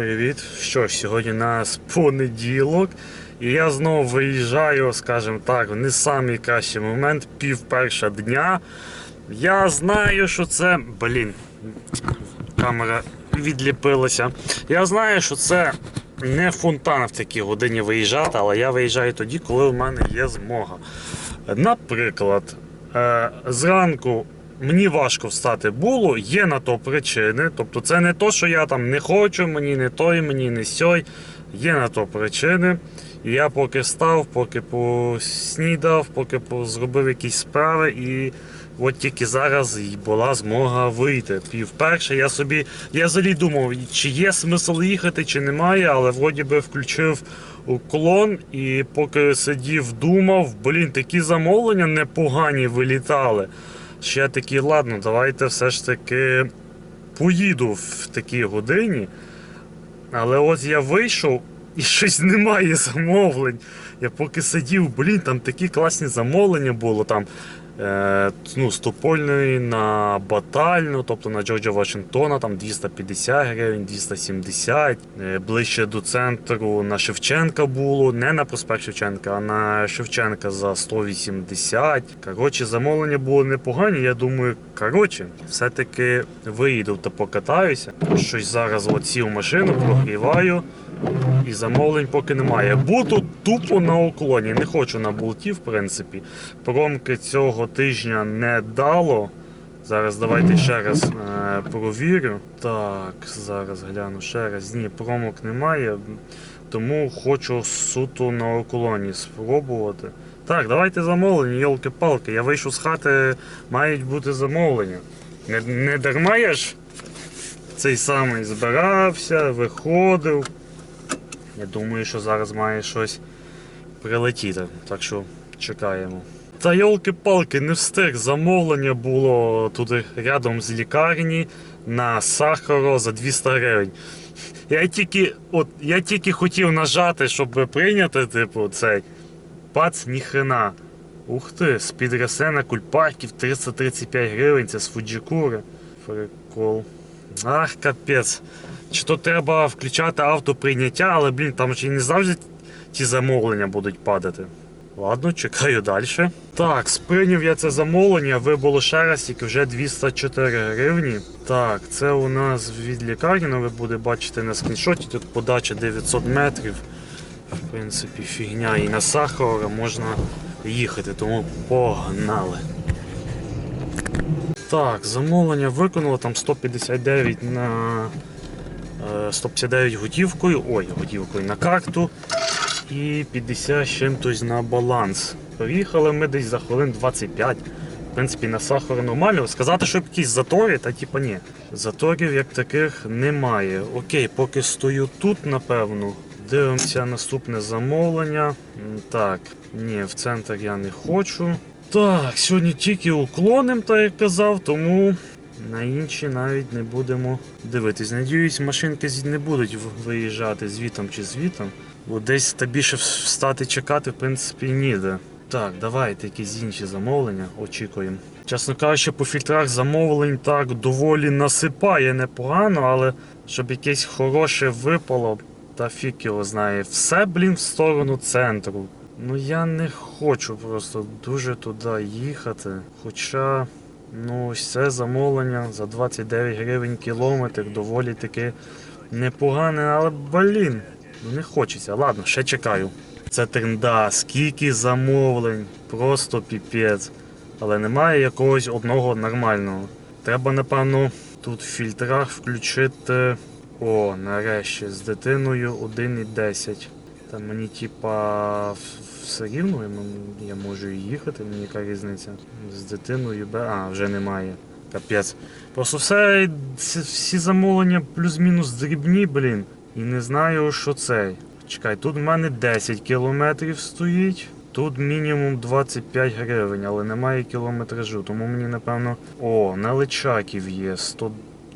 привіт! Що ж, сьогодні у нас понеділок, і я знову виїжджаю, скажімо так, в не самий кращий момент, пів перша дня. Я знаю, що це. Блін, камера відліпилася. Я знаю, що це не фонтан в такій годині виїжджати, але я виїжджаю тоді, коли в мене є змога. Наприклад, е, зранку мені важко встати було, є на то причини. Тобто це не то, що я там не хочу, мені не той, мені не сьой. Є на то причини. І я поки встав, поки поснідав, поки зробив якісь справи, і от тільки зараз і була змога вийти. Пів перше, я собі. Я взагалі думав, чи є смисл їхати, чи немає, але вроді би включив уклон і поки сидів, думав, блін, такі замовлення непогані вилітали. Ще такий, ладно, давайте все ж таки поїду в такій годині. Але от я вийшов і щось немає замовлень. Я поки сидів, блін, там такі класні замовлення було. Там ну, стопольної на батальну, тобто на Джорджа Вашингтона, там 250 гривень, 270. Е, ближче до центру на Шевченка було, не на проспект Шевченка, а на Шевченка за 180. Коротше, замовлення було непогані. Я думаю, коротше, все-таки виїду та покатаюся. Щось зараз от сів машину, прогріваю. І замовлень поки немає. Буду тупо на уклоні. Не хочу на болті, в принципі. Промки цього тижня не дало. Зараз давайте ще раз е, провірю. Так, зараз гляну ще раз. Ні, промок немає. Тому хочу суто на уклоні спробувати. Так, давайте замовлення, йолки-палки. Я вийшов з хати, мають бути замовлення. Не, не дарма я ж цей самий збирався, виходив. Я думаю, що зараз має щось прилетіти, так що чекаємо. Та йолки-палки, не встиг. Замовлення було туди рядом з лікарні на сахаро за 200 гривень. Я тільки, от, я тільки хотів нажати, щоб прийняти, типу, цей пац ніхрена. Ух ти, з-під Ресена кульпарків 335 гривень, це з Фуджикури. Прикол. Ах, капець. Чи то треба включати автоприйняття, але, блін, там і не завжди ті замовлення будуть падати. Ладно, чекаю далі. Так, сприйняв я це замовлення, вибуло ще раз, тільки вже 204 гривні. Так, це у нас від лікарні, ну, ви будете бачити на скріншоті, тут подача 900 метрів. В принципі, фігня і на Сахара можна їхати, тому погнали. Так, замовлення виконало там 159 на 159 готівкою, ой, готівкою на карту і 50 з чимось на баланс. Приїхали ми десь за хвилин 25. В принципі, на сахар нормально. Сказати, що якісь затори, та типа ні. Заторів як таких немає. Окей, поки стою тут, напевно. Дивимося наступне замовлення. Так, ні, в центр я не хочу. Так, сьогодні тільки уклоним, так як казав, тому на інші навіть не будемо дивитись. Надіюсь, машинки не будуть виїжджати звітом чи звітом. Бо десь та більше встати чекати, в принципі, ніде. Так, давайте якісь інші замовлення, очікуємо. Чесно кажучи, по фільтрах замовлень так доволі насипає непогано, але щоб якесь хороше випало, та фік його знає. Все, блін, в сторону центру. Ну я не хочу просто дуже туди їхати. Хоча, ну, ось це замовлення за 29 гривень кілометр доволі таки непогане, але блін, не хочеться. Ладно, ще чекаю. Це тренда, скільки замовлень, просто піпець. Але немає якогось одного нормального. Треба, напевно, тут в фільтрах включити. О, нарешті, з дитиною 1,10. Та мені типа все рівно я можу і їхати, мені яка різниця. З дитиною бе. А, вже немає. Капець. Просто все, всі замовлення плюс-мінус дрібні, блін. І не знаю, що це. Чекай, тут в мене 10 кілометрів стоїть. Тут мінімум 25 гривень, але немає кілометражу, тому мені напевно. О, на личаків є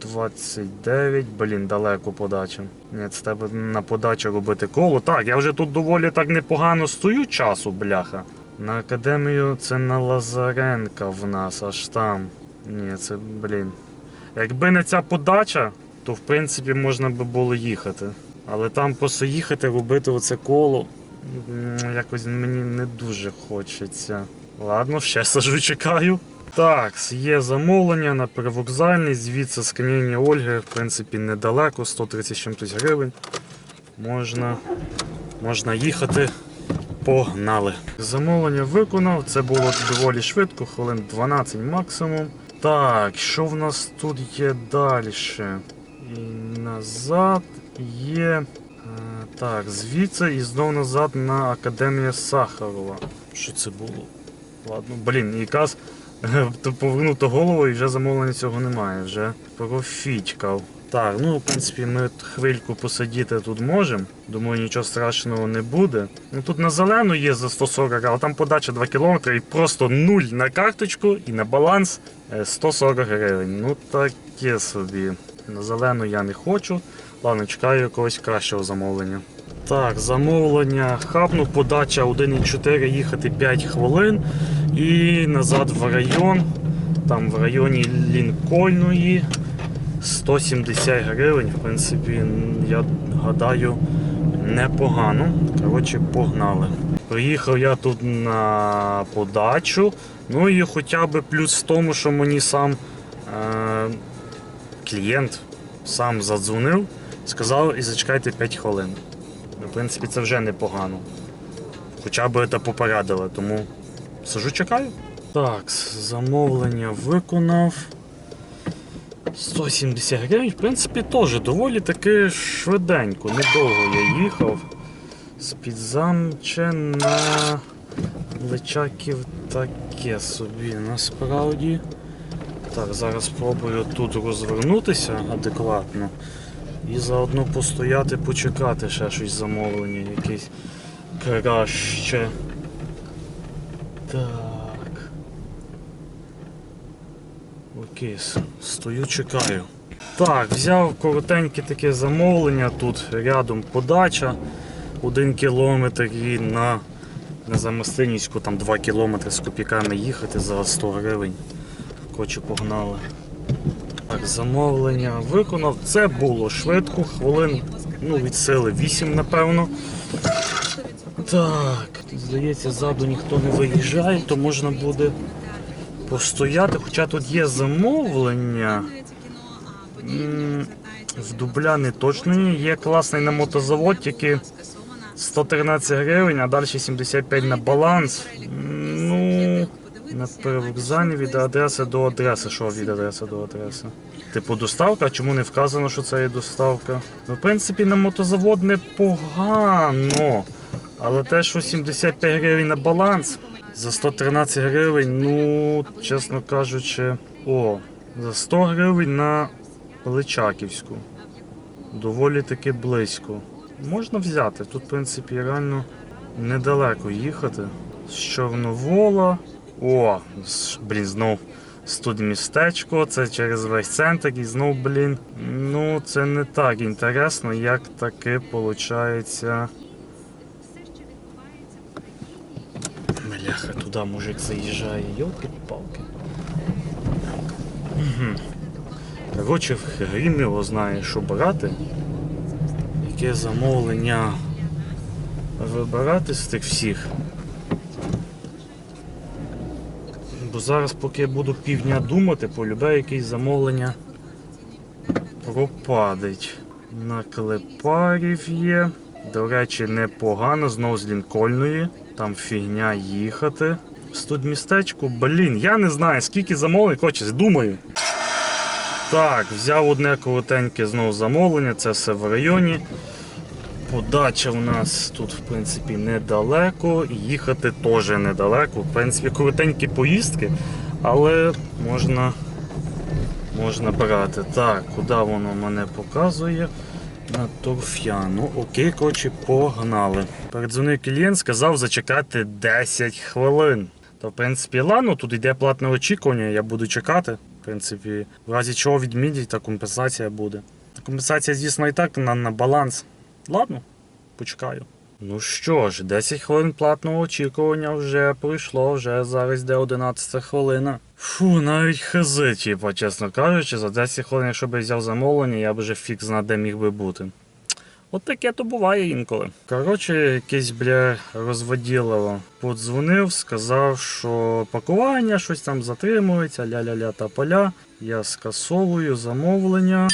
129, блін, далеко подача. Ні, це треба на подачу робити коло. Так, я вже тут доволі так непогано стою часу, бляха. На академію це на Лазаренка в нас, аж там. Ні, це, блін. Якби не ця подача, то в принципі можна би було їхати. Але там просто їхати, робити оце коло. Якось мені не дуже хочеться. Ладно, ще сажу, чекаю. Так, є замовлення на перевокзальний, звідси з каміння Ольги, в принципі, недалеко, 130 чимось гривень. Можна, можна їхати. Погнали. Замовлення виконав, це було доволі швидко, хвилин 12 максимум. Так, що в нас тут є далі? І назад є. е, Так, звідси і знов назад на Академія Сахарова. Що це було? Ладно, блін, то повернуто голову і вже замовлення цього немає, вже профічкав. Так, ну в принципі ми хвильку посидіти тут можемо. Думаю, нічого страшного не буде. Ну тут на зелену є за 140, але там подача 2 км і просто нуль на карточку і на баланс е, 140 гривень. Ну таке собі. На зелену я не хочу. Ладно, чекаю якогось кращого замовлення. Так, замовлення хапну, подача 1,4 їхати 5 хвилин і назад в район. Там в районі Лінкольної 170 гривень. В принципі, я гадаю, непогано. Коротше, погнали. Приїхав я тут на подачу. Ну і хоча б плюс в тому, що мені сам е, клієнт сам задзвонив, сказав і зачекайте 5 хвилин. Принципі, це вже непогано. Хоча б це попередили, тому сижу чекаю. Так, замовлення виконав. 170 гривень, в принципі, теж доволі таки швиденько, недовго я їхав. З-під замче на Личаків таке собі насправді. Так, зараз спробую тут розвернутися адекватно і заодно постояти, почекати ще щось замовлення, якесь краще. Так. Окей, стою, чекаю. Так, взяв коротеньке таке замовлення, тут рядом подача, один кілометр і на, Замостинівську там 2 кілометри з копійками їхати за 100 гривень. Коротше, погнали. Так, замовлення виконав. Це було швидко, хвилин, ну, від сили 8, напевно. Так, здається, ззаду ніхто не виїжджає, то можна буде постояти. Хоча тут є замовлення. В Дубляни точно. Є класний на мотозавод, тільки 113 гривень, а далі 75 на баланс. На перевокзальні від адреси до адреси. Що від адреси до адреси? Типу доставка, чому не вказано, що це є доставка? Ну, в принципі, на мотозавод непогано. Але те, що 75 гривень на баланс за 113 гривень, ну, чесно кажучи, о, за 100 гривень на Личаківську. Доволі таки близько. Можна взяти. Тут, в принципі, реально недалеко їхати. З Чорновола. О, блін, знов студмістечко, це через весь центр і знов, блін. Ну, це не так інтересно, як таки виходить. Бляха, туди мужик заїжджає, йолки-палки. Угу. Коротше, Грім його знає, що брати. Яке замовлення вибирати з тих всіх. Бо зараз, поки я буду півдня думати, полюбе якесь замовлення пропадить. На клепарів є. До речі, непогано, знову з Лінкольної. Там фігня їхати. В студмістечку, блін, я не знаю, скільки замовлень, хочеш, думаю. Так, взяв одне коротеньке знову замовлення, це все в районі. Подача у нас тут, в принципі, недалеко. Їхати теж недалеко. В принципі, коротенькі поїздки, але можна, можна брати. Так, куди воно мене показує? На торф'яну. Окей, коротше, погнали. Передзвонив клієнт, сказав зачекати 10 хвилин. То, в принципі, ладно, тут йде платне очікування, я буду чекати. В принципі, в разі чого відмінять, та компенсація буде. Компенсація, звісно, і так на, на баланс. Ладно, почекаю. Ну що ж, 10 хвилин платного очікування вже пройшло, вже зараз йде 11 хвилина. Фу, навіть хз, типа, чесно кажучи, за 10 хвилин, якщо б я взяв замовлення, я б вже фік знав, де міг би бути. От таке то буває інколи. Коротше, якийсь, бля, розводілово подзвонив, сказав, що пакування щось там затримується, ля-ля-ля та поля. Я скасовую замовлення.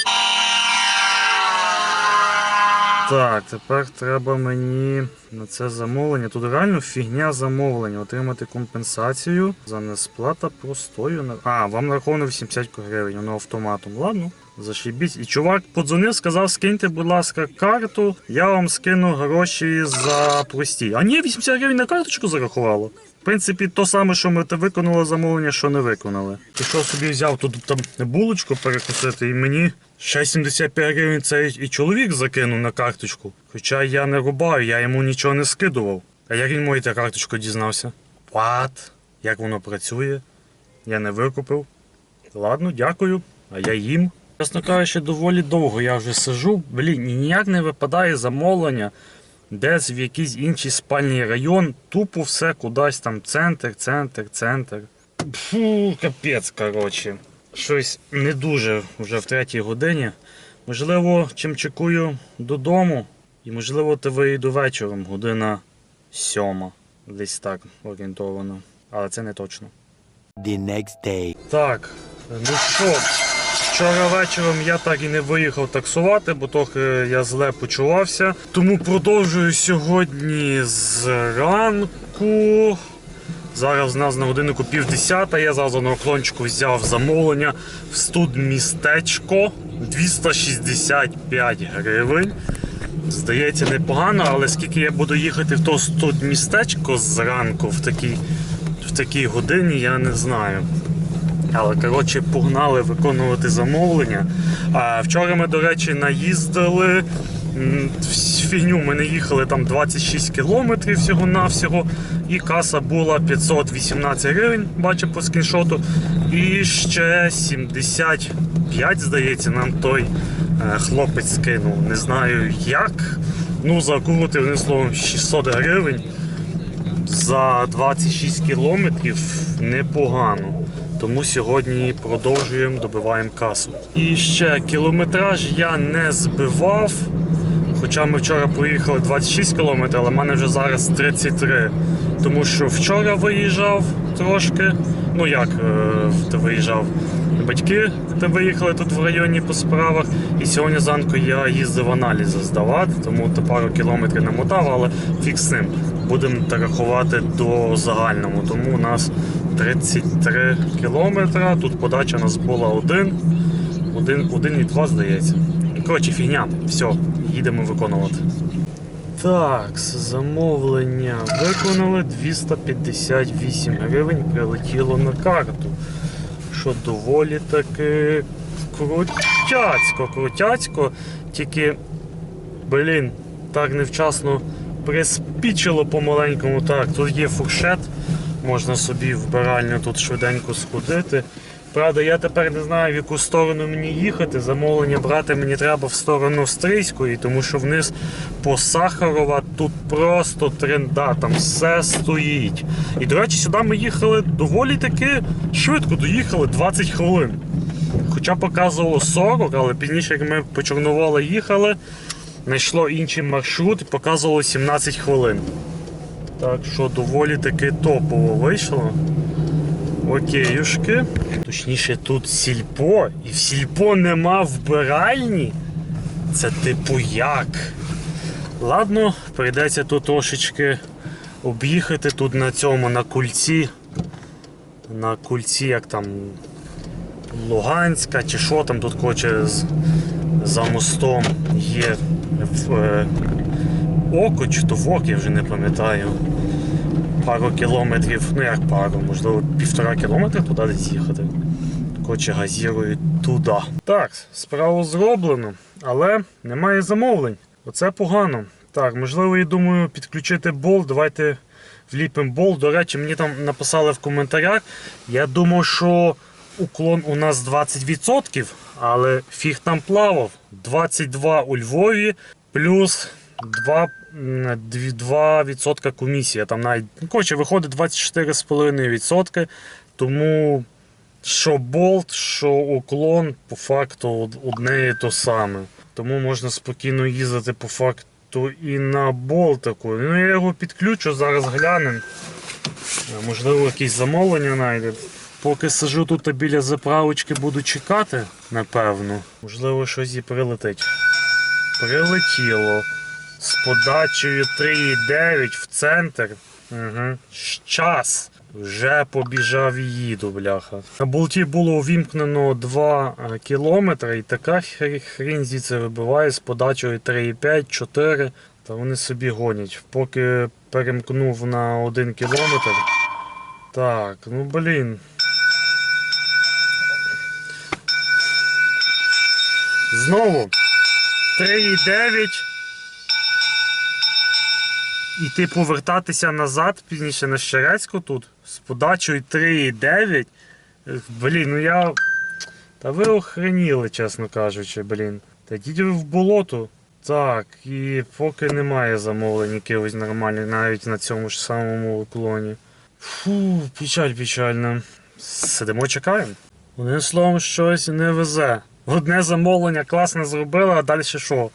Так, тепер треба мені на це замовлення. Тут реально фігня замовлення. Отримати компенсацію за несплата простою. А, вам нараховано 80 гривень, воно автоматом. Ладно, зашибіть. І чувак подзвонив, сказав, скиньте, будь ласка, карту, я вам скину гроші за прості. А ні, 80 гривень на карточку зарахувало. В принципі, то саме, що ми виконали замовлення, що не виконали. Пішов собі взяв тут там булочку перекусити, і мені ще 75 гривень цей і чоловік закинув на карточку. Хоча я не рубаю, я йому нічого не скидував. А як він мою карточку дізнався? What? Як воно працює? Я не викупив. Ладно, дякую. А я їм. Чесно кажучи, доволі довго я вже сижу. Блін, ніяк не випадає замовлення десь в якийсь інший спальний район, тупо все кудись там центр, центр, центр. Фу, капець, коротше. Щось не дуже вже в третій годині. Можливо, чим чекую додому, і можливо, ти вийду вечором, година сьома. Десь так орієнтовано. Але це не точно. the next day. Так, ну що, вчора вечором я так і не виїхав таксувати, бо трохи я зле почувався. Тому продовжую сьогодні зранку. Зараз в нас на годиннику пів десята, я зразу на оклончику взяв замовлення в студмістечко 265 гривень. Здається, непогано, але скільки я буду їхати в то студмістечко зранку в такій, в такій годині, я не знаю. Але коротше погнали виконувати замовлення. А вчора ми, до речі, наїздили. Фігню ми не їхали там 26 кілометрів всього-навсього, і каса була 518 гривень, бачу по скріншоту. І ще 75, здається, нам той е, хлопець скинув. Не знаю як. Ну, закрути одним словом 600 гривень за 26 кілометрів непогано. Тому сьогодні продовжуємо, добиваємо касу. І ще кілометраж я не збивав. Хоча ми вчора поїхали 26 кілометрів, але в мене вже зараз 33. Тому що вчора виїжджав трошки. Ну як е, ти виїжджав? Батьки ти виїхали тут в районі по справах. І сьогодні зранку я їздив аналізи здавати, тому то пару кілометрів намотав, але фіг з ним. Будемо рахувати до загальному. Тому у нас 33 кілометри. Тут подача у нас була один. Один, один і два, здається. Коротше, фігня. Все, їдемо виконувати. Так, замовлення виконали 258 гривень прилетіло на карту. Що доволі таки крутяцько, крутяцько. Тільки, блін, так невчасно приспічило помаленькому. Так, тут є фуршет, можна собі в биральню тут швиденько сходити. Правда, я тепер не знаю, в яку сторону мені їхати. Замовлення брати мені треба в сторону Стрийської, тому що вниз по Сахарова тут просто тренда, там все стоїть. І, до речі, сюди ми їхали доволі таки швидко, доїхали 20 хвилин. Хоча показувало 40, але пізніше, як ми по Чорноволі їхали, знайшло інший маршрут і показувало 17 хвилин. Так що доволі таки топово вийшло. Океюшки. Точніше, тут сільпо, і в сільпо нема вбиральні. Це типу як? Ладно, прийдеться тут трошечки об'їхати тут на цьому, на кульці. На кульці, як там Луганська чи що там тут хоче за мостом є в, е, око чи то вок, я вже не пам'ятаю пару кілометрів, ну як пару, можливо, півтора кілометра туди десь їхати. Коротше, газірують туди. Так, справу зроблено, але немає замовлень. Оце погано. Так, можливо, я думаю, підключити болт. Давайте вліпимо болт. До речі, мені там написали в коментарях. Я думав, що уклон у нас 20%, але фіг там плавав. 22 у Львові плюс 2, м, дві- 2% комісія. Там навіть, ну, коротше, виходить 24,5%. Тому що болт, що уклон по факту од- одне і то саме. Тому можна спокійно їздити по факту і на болтику. Ну я його підключу, зараз глянемо. Е, Можливо, якісь замовлення знайде. Поки сижу тут біля заправочки, буду чекати, напевно. Можливо, щось і прилетить. Прилетіло. З подачею 3,9 в центр. Угу. Час. Вже побіжав і їду, бляха. На болті було увімкнено 2 кілометри, і така хр- хрінь звідси вибиває з подачею 3,5, 4. Та вони собі гонять. Поки перемкнув на 1 кілометр. Так, ну блін. Знову 3,9. Іти повертатися назад, пізніше на Щерецьку тут, з подачею 3,9. Е, Блін, ну я. Та ви охреніли, чесно кажучи, блін. Та йдіть ви в болото. Так, і поки немає замовлень якихось нормальних, навіть на цьому ж самому уклоні. Фу, печаль печальна. Сидимо, чекаємо. Одним словом, щось не везе. Одне замовлення класно зробили, а далі що?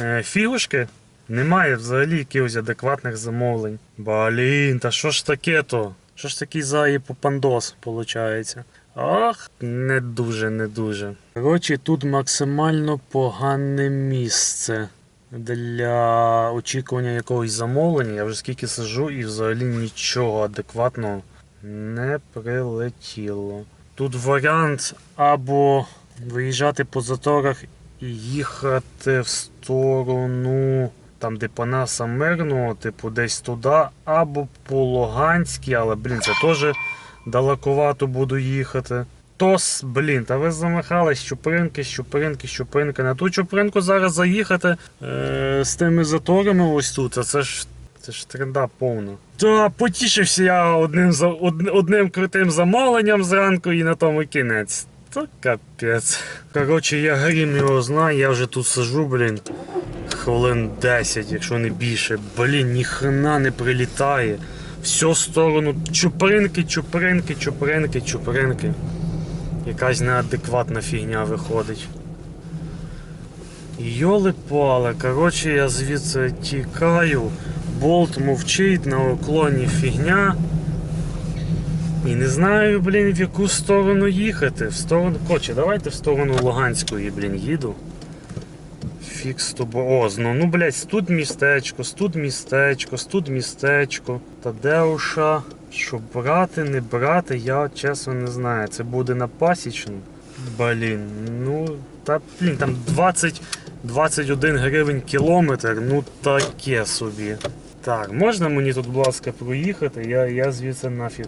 Е, фігушки? Немає взагалі якихось адекватних замовлень. Блін, та що ж таке то? Що ж такий за іпопандос, виходить? Ах, не дуже, не дуже. Коротше, тут максимально погане місце для очікування якогось замовлення. Я вже скільки сижу і взагалі нічого адекватного не прилетіло. Тут варіант або виїжджати по заторах і їхати в сторону, там, де Панаса Мирного, типу десь туди, або по Луганській, але, блін, це теж далековато буду їхати. Тос, блін, та ви замахались чупринки, щупринки, щупринки. На ту чупринку зараз заїхати е, з тими заторами ось тут, а це ж. Це ж тренда повна. Та потішився я одним, одним крутим замовленням зранку і на тому кінець. Та капець. Коротше, я грім його знаю, я вже тут сижу, блін. Хвилин 10, якщо не більше. Блін, ніхрена не прилітає. Всю сторону чупринки, чупринки, чупринки, чупринки. Якась неадекватна фігня виходить. Йоли пали, коротше, я звідси тікаю. Болт мовчить на уклоні фігня. І не знаю, блін, в яку сторону їхати. В сторону. Коротше, давайте в сторону Луганської, блін, їду. Фікс тобо. О, ну, ну, блядь, тут містечко, тут містечко, тут містечко. Тадеуша. Що брати, не брати, я чесно не знаю. Це буде на пасічну. Блін, ну. Та блін, там 20, 21 гривень кілометр, ну таке собі. Так, можна мені тут, будь ласка, проїхати? Я, я звідси нафіг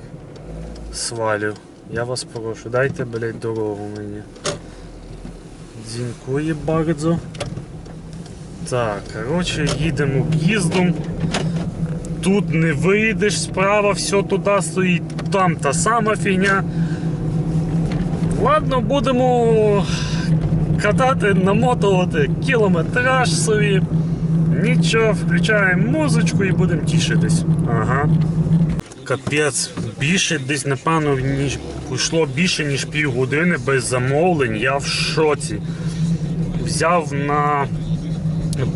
свалю. Я вас прошу, дайте, блядь, дорогу мені. Дзінькує бардзо. Так, коротше, їдемо об'їздом. Тут не вийдеш справа, все туди стоїть, там та сама фігня. Ладно, будемо катати, намотувати кілометраж собі. Нічого, включаємо музичку і будемо тішитись. Ага. Капець, більше десь, напевно, ніж пройшло більше, ніж півгодини без замовлень. Я в шоці. Взяв на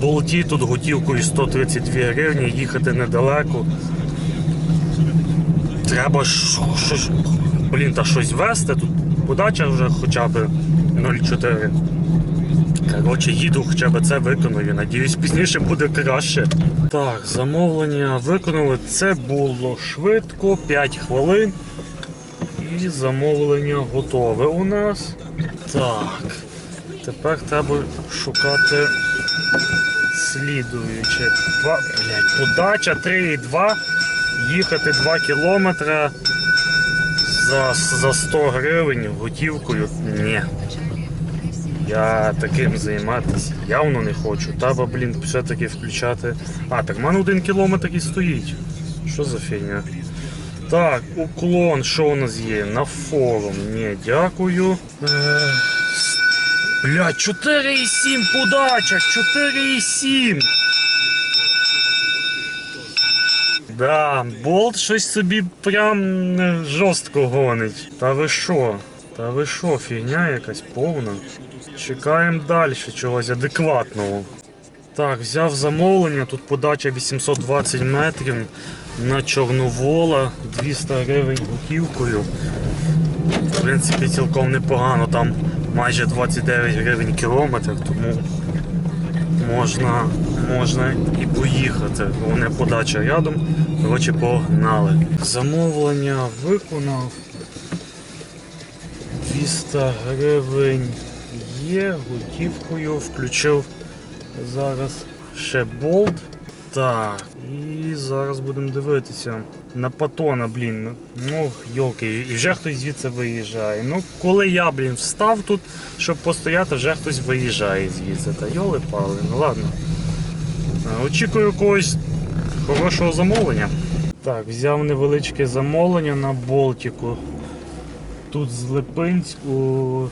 болті тут готівкою 132 гривні, їхати недалеко. Треба щось, блін, та щось вести. Тут подача вже хоча б 0,4. Коротше, їду, хоча б це виконую. Надіюсь, пізніше буде краще. Так, замовлення виконали. Це було швидко, 5 хвилин. І замовлення готове у нас. Так. Тепер треба шукати слідуюче. Два, блядь, подача 3,2. Їхати 2 кілометри за, за 100 гривень готівкою. Ні. Я таким займатися явно не хочу. Треба, блін, все-таки включати. А, так в мене один кілометр і стоїть. Що за фігня? Так, уклон, що у нас є? На форум. Ні, дякую. Е, с- 4,7 подача! 4,7! Да, болт щось собі прям е, жорстко гонить. Та ви що? Та ви що, фігня якась повна. Чекаємо далі чогось адекватного. Так, взяв замовлення, тут подача 820 метрів на Чорновола, 200 гривень готівкою. В принципі, цілком непогано, там майже 29 гривень кілометр, тому можна, можна і поїхати. Головне подача рядом. Коротше, погнали. Замовлення виконав. 200 гривень є, готівкою включив зараз ще болт. Так, і зараз будемо дивитися. На патона, блін. Ну, йолки, і вже хтось звідси виїжджає. Ну, коли я, блін, встав тут, щоб постояти, вже хтось виїжджає звідси. Та йоли пали, ну ладно. Очікую якогось хорошого замовлення. Так, взяв невеличке замовлення на Болтіку. Тут з Липинську,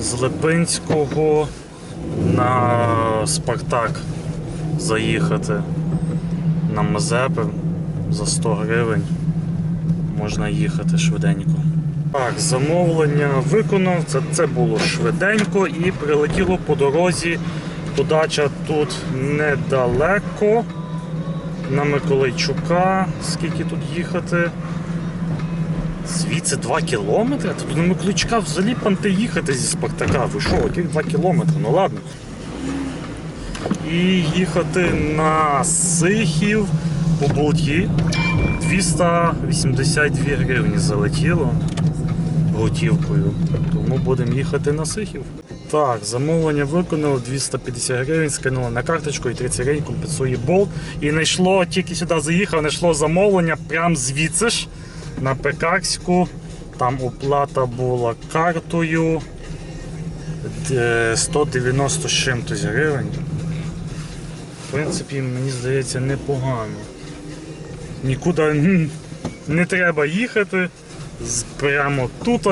з Липинського на Спартак заїхати на Мазепи за 100 гривень. Можна їхати швиденько. Так, замовлення виконав. Це, це було швиденько і прилетіло по дорозі. Подача тут недалеко. На Миколайчука. Скільки тут їхати? Звідси 2 кілометри? Тут на Миколайчука взагалі панти їхати зі Спартака. Ви що, яких 2 кілометри? Ну ладно. І їхати на Сихів по болті 282 гривні залетіло готівкою. Тому будемо їхати на Сихів. Так, замовлення виконало 250 гривень, скинуло на карточку і 30 гривень компенсує болт. І знайшло, тільки сюди заїхав, знайшло замовлення прямо звідси ж на Пекарську. Там оплата була картою е, 190 з чимось гривень. В принципі, мені здається, непогано. Нікуди не треба їхати. Прямо тут.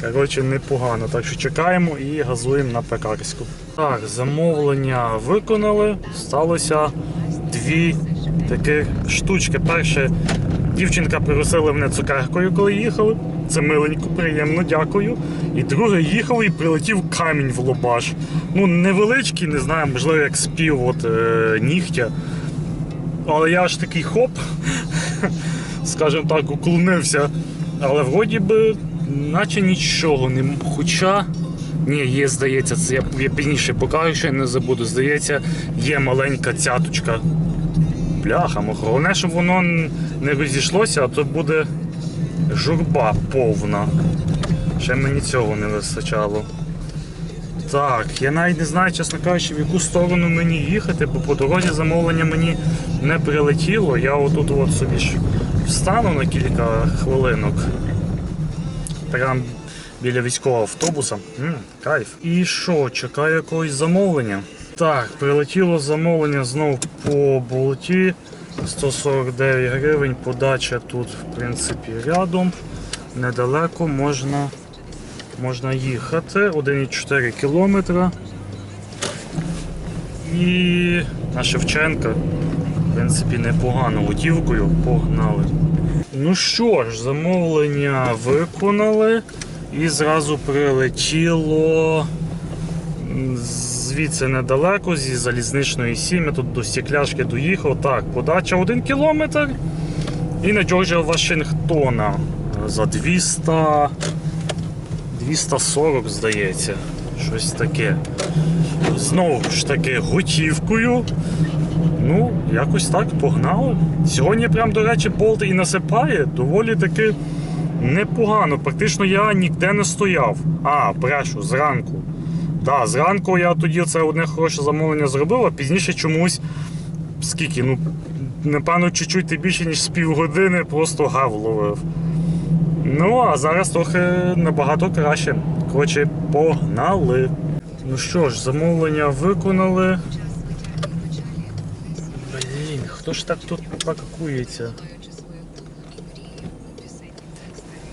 Коротше, непогано. Так що чекаємо і газуємо на пекарську. Так, замовлення виконали. Сталося дві таких штучки. Перше, дівчинка пригостила мене цукеркою, коли їхали. Це миленько, приємно, дякую. І друге, їхав і прилетів камінь в лобаш. Ну, невеличкий, не знаю, можливо, як спів от, е, нігтя. Але я аж такий хоп, скажімо так, уклонився. Але вроді би, наче нічого не. Хоча. Ні, є, здається, це я пізніше покажу, що я не забуду. Здається, є маленька цяточка. Бляха, головне, щоб воно не розійшлося, а то буде журба повна. Ще мені цього не вистачало. Так, я навіть не знаю, чесно кажучи, в яку сторону мені їхати, бо по дорозі замовлення мені не прилетіло. Я отут от собі встану на кілька хвилинок. Прям біля військового автобуса. М, кайф. І що, чекаю якогось замовлення. Так, прилетіло замовлення знов по болті. 149 гривень. Подача тут, в принципі, рядом. Недалеко можна, можна їхати. 1,4 кілометра. І на Шевченка, в принципі, непогано готівкою погнали. Ну що ж, замовлення виконали і зразу прилетіло звідси недалеко, зі залізничної сім'ї, тут до стекляшки доїхав. Так, подача 1 кілометр. І на Джорджа Вашингтона за 200, 240, здається. Щось таке. Знову ж таки, готівкою. Ну, якось так погнали. Сьогодні, прям, до речі, болт і насипає доволі таки непогано. Практично я ніде не стояв. А, брешу, зранку. Так, зранку я тоді це одне хороше замовлення зробив, а пізніше чомусь скільки, ну, напевно, чуть-чуть більше, ніж з півгодини просто гав ловив. Ну, а зараз трохи набагато краще. Коротше, погнали. Ну що ж, замовлення виконали. Блін, хто ж так тут пакується?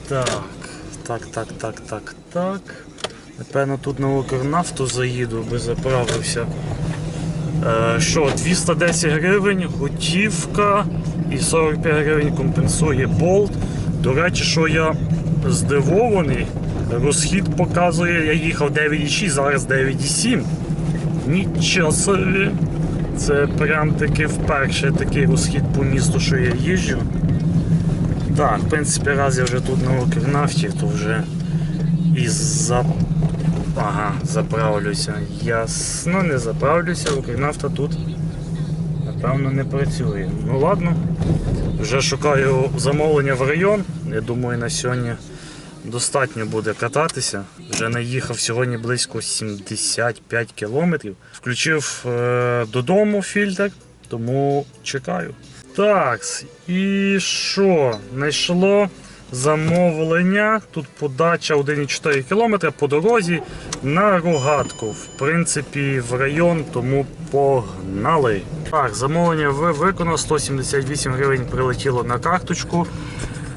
Так, так, так, так, так, так. Напевно, тут на Укрнафту заїду, аби заправився. Е, що, 210 гривень, готівка і 45 гривень компенсує болт. До речі, що я здивований, розхід показує, я їхав 9,6, зараз 9,7. Нічого собі. Це прям таки вперше такий розхід по місту, що я їжджу. Так, в принципі, раз я вже тут на Укрнафті, то вже і за... Ага, заправлюся. Ясно, не заправлюся, Укрнафта тут напевно не працює. Ну ладно, вже шукаю замовлення в район. Я думаю, на сьогодні достатньо буде кататися. Вже наїхав сьогодні близько 75 кілометрів. Включив е, додому фільтр, тому чекаю. Так, і що? Знайшло замовлення. Тут подача 1,4 км по дорозі на рогатку. В принципі, в район, тому погнали. Так, замовлення ви- виконано 178 гривень прилетіло на карточку.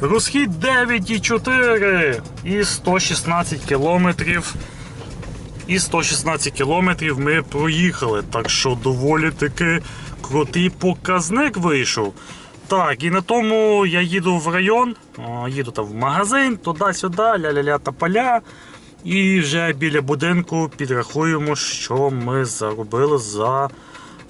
Розхід 9,4 і 116 кілометрів. І 116 кілометрів ми проїхали. Так що доволі таки крутий показник вийшов. Так, і на тому я їду в район, їду там в магазин, туди-сюди, ля-ля-ля та поля. І вже біля будинку підрахуємо, що ми заробили за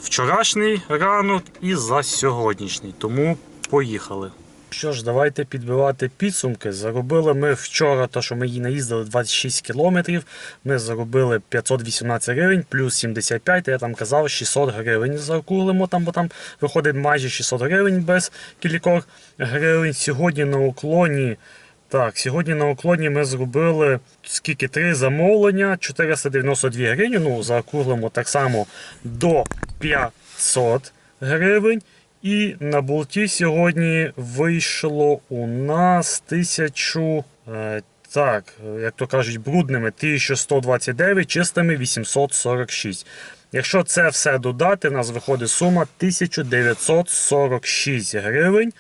вчорашній ранок і за сьогоднішній. Тому поїхали. Що ж, давайте підбивати підсумки. Заробили ми вчора, то що ми її наїздили 26 кілометрів. Ми заробили 518 гривень, плюс 75, я там казав 600 гривень закулимо, там, бо там виходить майже 600 гривень без кількох гривень. Сьогодні на уклоні. Так, сьогодні на уклоні ми зробили скільки три замовлення, 492 гривні. Ну, заокруглимо так само до 500 гривень. І на болті сьогодні вийшло у нас 1000, е, так, як то кажуть, брудними 1129, чистими 846. Якщо це все додати, у нас виходить сума 1946 гривень.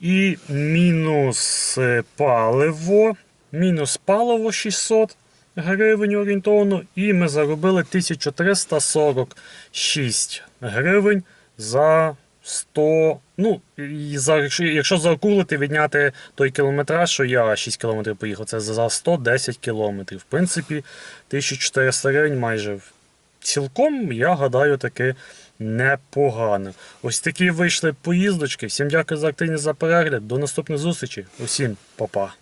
І мінус е, паливо, мінус паливо 600 гривень орієнтовно. І ми заробили 1346 гривень за 100. Ну, за, якщо, якщо заокулити, відняти той кілометраж, що я 6 кілометрів поїхав, це за 110 кілометрів. В принципі, 1400 гривень майже цілком, я гадаю, таки непогано. Ось такі вийшли поїздочки. Всім дякую за активність за перегляд. До наступних зустрічей. Усім па-па.